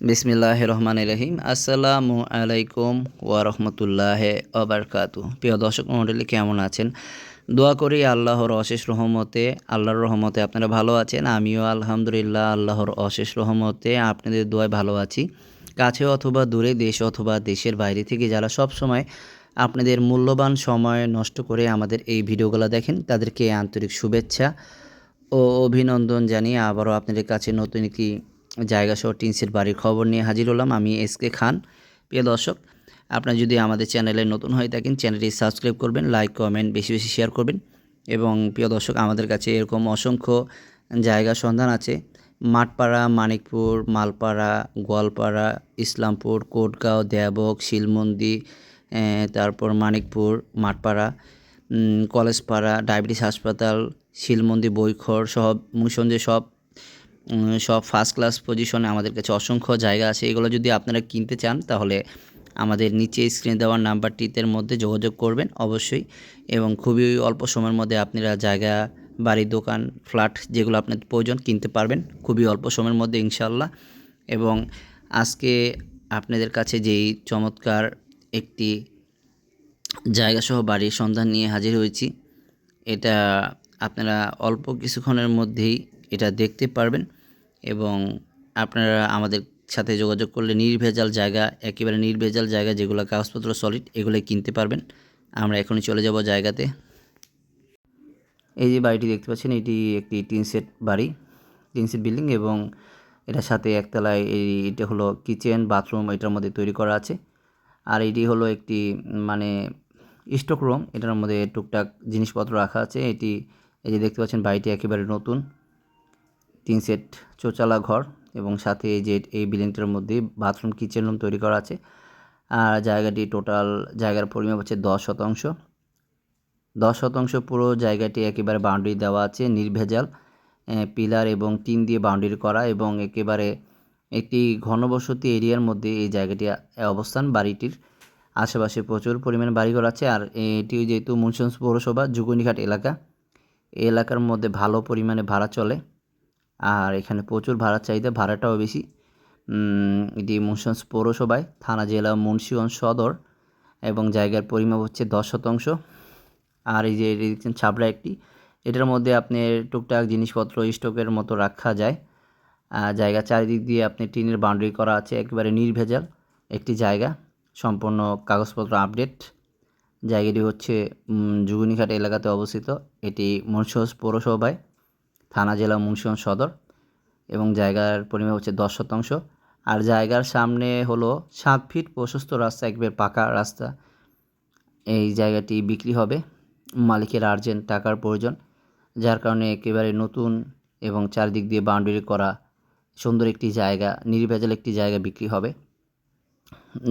বিসমিল্লাহ রহমান রহিম আসসালামু আলাইকুম ওয়া রহমতুল্লাহ অবরকাতু প্রিয় দর্শক মণ্ডলী, কেমন আছেন? দোয়া করি আল্লাহর অশেষ রহমতে, আল্লাহর রহমতে আপনারা ভালো আছেন। আমিও আলহামদুলিল্লাহ আল্লাহর অশেষ রহমতে আপনাদের দোয়ায় ভালো আছি। কাছে অথবা দূরে, দেশ অথবা দেশের বাইরে থেকে যারা সব সময় আপনাদের মূল্যবান সময় নষ্ট করে আমাদের এই ভিডিওগুলো দেখেন, তাদেরকে আন্তরিক শুভেচ্ছা ও অভিনন্দন জানিয়ে আবারও আপনাদের কাছে নতুন একটি জায়গা সহ টিনসের বাড়ির খবর নিয়ে হাজির হলাম আমি এস কে খান। প্রিয় দর্শক, আপনারা যদি আমাদের চ্যানেলে নতুন হয়ে থাকেন, চ্যানেলটি সাবস্ক্রাইব করবেন, লাইক, কমেন্ট, বেশি বেশি শেয়ার করবেন এবং প্রিয় দর্শক, আমাদের কাছে এরকম অসংখ্য জায়গা সন্ধান আছে। মাঠপাড়া, মানিকপুর, মালপাড়া, গোয়ালপাড়া, ইসলামপুর, কোটগাঁও দেবক শিলমন্দি তারপর মানিকপুর, মাঠপাড়া কলেজপাড়া, ডায়াবেটিস হাসপাতাল, শিলমন্দি, বৈখর সব মুসঞ্জে সব সব ফার্স্ট ক্লাস পজিশনে আমাদের কাছে অসংখ্য জায়গা আছে। এগুলো যদি আপনারা কিনতে চান, তাহলে আমাদের নিচে স্ক্রিনে দেওয়ার নাম্বারটিতে মধ্যে যোগাযোগ করবেন, অবশ্যই। এবং খুবই অল্প সময়ের মধ্যে আপনারা জায়গা, বাড়ি, দোকান ফ্ল্যাট যেগুলো আপনাদের প্রয়োজন কিনতে পারবেন, খুবই অল্প সময়ের মধ্যে ইনশাল্লাহ এবং আজকে আপনাদের কাছে যেই চমৎকার একটি জায়গাসহ বাড়ির সন্ধান নিয়ে হাজির হয়েছি, এটা আপনারা অল্প কিছুক্ষণের মধ্যেই এটা দেখতে পারবেন। এবং আপনারা আমাদের সাথে যোগাযোগ করলে নির্ভেজাল জায়গা, একেবারে নির্ভেজাল জায়গা যেগুলো কাগজপত্র সলিড এগুলো কিনতে পারবেন। আমরা এখনই চলে যাব জায়গাতে। এই যে বাড়িটি দেখতে পাচ্ছেন, এটি একটি টিন সেট বাড়ি টিন সেট বিল্ডিং এবং এটার সাথে একতলায় এই এটা হলো কিচেন, বাথরুম, এটার মধ্যে তৈরি করা আছে। আর এটি হলো একটি মানে স্টক রুম, এটার মধ্যে টুকটাক জিনিসপত্র রাখা আছে। এটি, এই যে দেখতে পাচ্ছেন, বাড়িটি একেবারে নতুন। তিন সেট চৌচালা ঘর এবং সাথে এই যে এই বিল্ডিংটার মধ্যে বাথরুম, কিচেন রুম তৈরি করা আছে। আর জায়গাটি টোটাল, জায়গার পরিমাপ হচ্ছে দশ শতাংশ। দশ শতাংশ পুরো জায়গাটি একেবারে বাউন্ডারি দেওয়া আছে, নির্ভেজাল পিলার এবং টিন দিয়ে বাউন্ডারি করা এবং একেবারে একটি ঘনবসতি এরিয়ার মধ্যে এই জায়গাটি অবস্থান বাড়িটির আশেপাশে প্রচুর পরিমাণে বাড়িঘর আছে। আর এটি যেহেতু মুন্সিগঞ্জ পৌরসভা যুগনিঘাট এলাকা। এই এলাকার মধ্যে ভালো পরিমাণে ভাড়া চলে। আর এখানে প্রচুর ভাড়ার চাহিদা, ভাড়াটাও বেশি। এটি মুন্সিগঞ্জ পৌরসভায়, থানা, জেলা, মুন্সিগঞ্জ সদর এবং জায়গার পরিমাপ হচ্ছে দশ শতাংশ। আর এই যে এটি দেখছেন ছাবড়া একটি, এটার মধ্যে আপনি টুকটাক জিনিসপত্র স্টকের মতো রাখা যায়। জায়গা চারিদিক দিয়ে আপনি টিনের বাউন্ডারি করা আছে, একেবারে নির্ভেজাল একটি জায়গা। সম্পূর্ণ কাগজপত্র আপডেট। জায়গাটি হচ্ছে জুগুনিঘাট এলাকাতে অবস্থিত। এটি মুন্সিগঞ্জ পৌরসভায় থানা, জেলা, মুন্সিগঞ্জ সদর এবং জায়গার পরিমাণ হচ্ছে দশ শতাংশ। আর জায়গার সামনে হলো সাত ফিট প্রশস্ত রাস্তা, একবার পাকা রাস্তা। এই জায়গাটি বিক্রি হবে মালিকের আর্জেন্ট টাকার প্রয়োজন, যার কারণে একেবারে নতুন এবং চারদিক দিয়ে বাউন্ডারি করা সুন্দর একটি জায়গা, নির্ভেজাল একটি জায়গা বিক্রি হবে।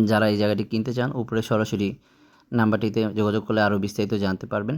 যারা এই জায়গাটি কিনতে চান, উপরে সরাসরি নাম্বারটিতে যোগাযোগ করলে আরও বিস্তারিত জানতে পারবেন।